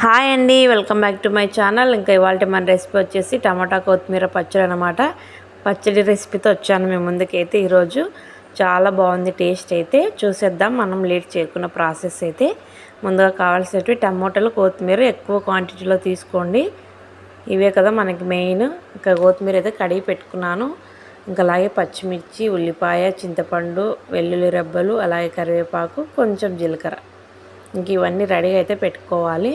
Hi అండి welcome back to my channel. ఇంకా ఇవాళ మన రెసిపీ వచ్చేసి టమాటా కొత్తిమీర పచ్చడి అనమాట పచ్చడి రెసిపీతో వచ్చాను మేము ముందుకైతే ఈరోజు. చాలా బాగుంది టేస్ట్ అయితే. చూసేద్దాం మనం లేట్ చేయకున్న ప్రాసెస్ అయితే. ముందుగా కావాల్సినవి టమాటాలు కొత్తిమీర ఎక్కువ క్వాంటిటీలో తీసుకోండి. ఇవే కదా మనకి మెయిన్. ఇంకా కొత్తిమీర అయితే కడిగి పెట్టుకున్నాను. ఇంకా అలాగే పచ్చిమిర్చి ఉల్లిపాయ చింతపండు వెల్లుల్లి రెబ్బలు అలాగే కరివేపాకు కొంచెం జీలకర్ర. ఇంక ఇవన్నీ రెడీగా అయితే పెట్టుకోవాలి.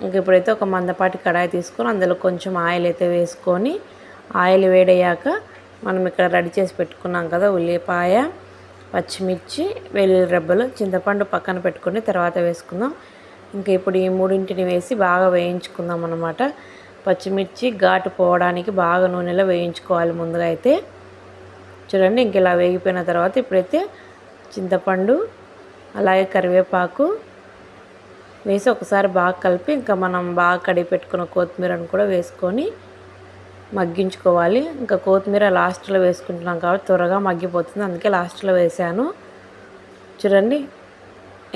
ఇంక ఇప్పుడైతే ఒక మందపాటి కడాయి తీసుకొని అందులో కొంచెం ఆయిల్ అయితే వేసుకొని ఆయిల్ వేడయ్యాక మనం ఇక్కడ రెడీ చేసి పెట్టుకున్నాం కదా ఉల్లిపాయ పచ్చిమిర్చి వెల్లుల్లి రెబ్బలు చింతపండు పక్కన పెట్టుకొని తర్వాత వేసుకుందాం. ఇంకా ఇప్పుడు ఈ మూడింటిని వేసి బాగా వేయించుకుందాం అనమాట పచ్చిమిర్చి ఘాటు పోవడానికి బాగా నూనెలో వేయించుకోవాలి ముందుగా అయితే. చూడండి ఇంక ఇలా వేగిపోయిన తర్వాత ఇప్పుడైతే చింతపండు అలాగే కరివేపాకు వేసి ఒకసారి బాగా కలిపి ఇంకా మనం బాగా కడిగి పెట్టుకున్న కొత్తిమీరను కూడా వేసుకొని మగ్గించుకోవాలి. ఇంకా కొత్తిమీర లాస్ట్లో వేసుకుంటున్నాం కాబట్టి త్వరగా మగ్గిపోతుంది. అందుకే లాస్ట్లో వేసాను. చూడండి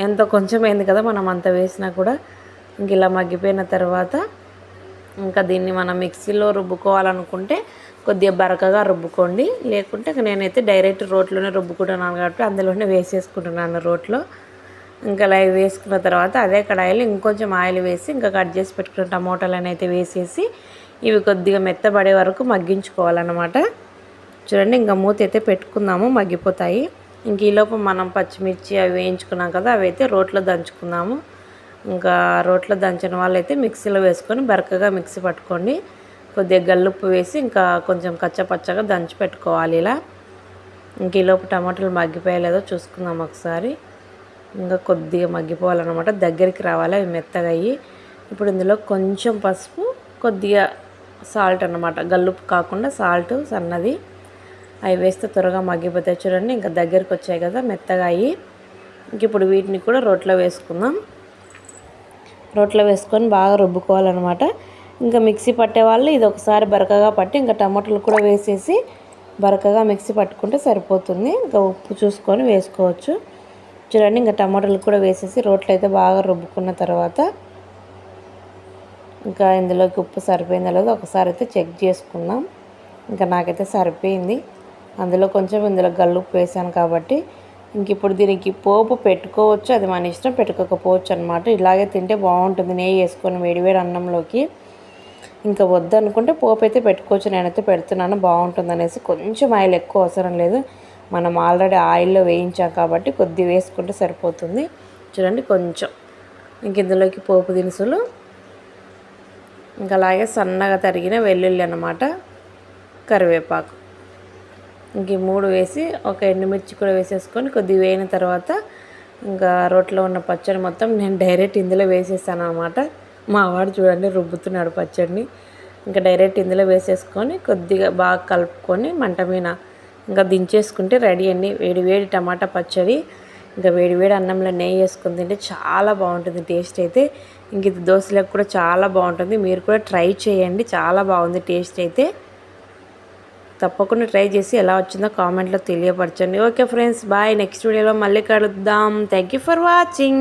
ఎంత కొంచెం అయింది కదా మనం అంత వేసినా కూడా. ఇంక ఇలా మగ్గిపోయిన తర్వాత ఇంకా దీన్ని మనం మిక్సీలో రుబ్బుకోవాలనుకుంటే కొద్దిగా బరకగా రుబ్బుకోండి. లేకుంటే నేనైతే డైరెక్ట్ రోట్లోనే రుబ్బుకుంటున్నాను కాబట్టి అందులోనే వేసేసుకుంటున్నాను రోట్లో. ఇంకా అలా వేసుకున్న తర్వాత అదే కడాయిలో ఇంకొంచెం ఆయిల్ వేసి ఇంకా కట్ చేసి పెట్టుకున్న టమోటాలను అయితే వేసేసి ఇవి కొద్దిగా మెత్తబడే వరకు మగ్గించుకోవాలన్నమాట. చూడండి ఇంకా మూత అయితే పెట్టుకుందాము మగ్గిపోతాయి. ఇంక ఈలోపు మనం పచ్చిమిర్చి అవి వేయించుకున్నాం కదా అవి అయితే రోట్లో దంచుకుందాము. ఇంకా రోట్లో దంచిన వాళ్ళైతే మిక్సీలో వేసుకొని బరకగా మిక్సీ పట్టుకోండి. కొద్దిగా గల్లుప్పు వేసి ఇంకా కొంచెం కచ్చపచ్చగా దంచి పెట్టుకోవాలి ఇలా. ఇంక ఈలోపు టమాటాలు మగ్గిపోయలేదో చూసుకుందాం ఒకసారి. ఇంకా కొద్దిగా మగ్గిపోవాలన్నమాట. దగ్గరికి రావాలి అవి మెత్తగా అయ్యి ఇప్పుడు ఇందులో కొంచెం పసుపు కొద్దిగా సాల్ట్ అనమాట గల్లుపు కాకుండా సాల్ట్ సన్నది. అవి వేస్తే త్వరగా మగ్గిపోతాయి చూడండి. ఇంకా దగ్గరికి వచ్చాయి కదా మెత్తగా అయ్యి ఇంక ఇప్పుడు వీటిని కూడా రోట్లో వేసుకుందాం. రోట్లో వేసుకొని బాగా రుబ్బుకోవాలన్నమాట. ఇంకా మిక్సీ పట్టే వాళ్ళు ఇది ఒకసారి బరకగా పట్టి ఇంకా టమాటాలు కూడా వేసేసి బరకగా మిక్సీ పట్టుకుంటే సరిపోతుంది. ఇంకా ఉప్పు చూసుకొని వేసుకోవచ్చు. చూడండి ఇంకా టమాటాలు కూడా వేసేసి రోట్లో అయితే బాగా రుబ్బుకున్న తర్వాత ఇంకా ఇందులోకి ఉప్పు సరిపోయిందో లేదో ఒకసారి అయితే చెక్ చేసుకుందాం. ఇంకా నాకైతే సరిపోయింది. అందులో కొంచెం ఇందులో గల్లుప్పు వేసాను కాబట్టి ఇంక ఇప్పుడు దీనికి పోపు పెట్టుకోవచ్చు అది మన ఇష్టం పెట్టుకోకపోవచ్చు అనమాట ఇలాగే తింటే బాగుంటుంది నెయ్యి వేసుకొని వేడివేడి అన్నంలోకి. ఇంకా వద్దనుకుంటే పోపు అయితే పెట్టుకోవచ్చు నేనైతే పెడుతున్నాను బాగుంటుంది అనేసి కొంచెం ఆయిల్ ఎక్కువ అవసరం లేదు. మనం ఆల్రెడీ ఆయిల్లో వేయించాం కాబట్టి కొద్ది వేసుకుంటే సరిపోతుంది. చూడండి కొంచెం. ఇంక ఇందులోకి పోపు దినుసులు. ఇంకా అలాగే సన్నగా తరిగిన వెల్లుల్లి అనమాట కరివేపాకు. ఇంక మూడు వేసి ఒక ఎండుమిర్చి కూడా వేసేసుకొని కొద్ది వేయిన తర్వాత ఇంకా రోట్లో ఉన్న పచ్చడి మొత్తం నేను డైరెక్ట్ ఇందులో వేసేసాను అనమాట మా వాడు చూడండి రుబ్బుతున్నాడు పచ్చడిని. ఇంకా డైరెక్ట్ ఇందులో వేసేసుకొని కొద్దిగా బాగా కలుపుకొని మంట మీద ఇంకా దించేసుకుంటే రెడీ అండి. వేడి వేడి టమాటా పచ్చడి ఇంకా వేడి వేడి అన్నంలో నెయ్యి వేసుకుని తింటే చాలా బాగుంటుంది టేస్ట్ అయితే. ఇంక ఇది దోశలకు కూడా చాలా బాగుంటుంది. మీరు కూడా ట్రై చేయండి. చాలా బాగుంది టేస్ట్ అయితే. తప్పకుండా ట్రై చేసి ఎలా వచ్చిందో కామెంట్లో తెలియపరచండి. Okay friends bye. నెక్స్ట్ వీడియోలో మళ్ళీ కలుద్దాం. Thank you for watching.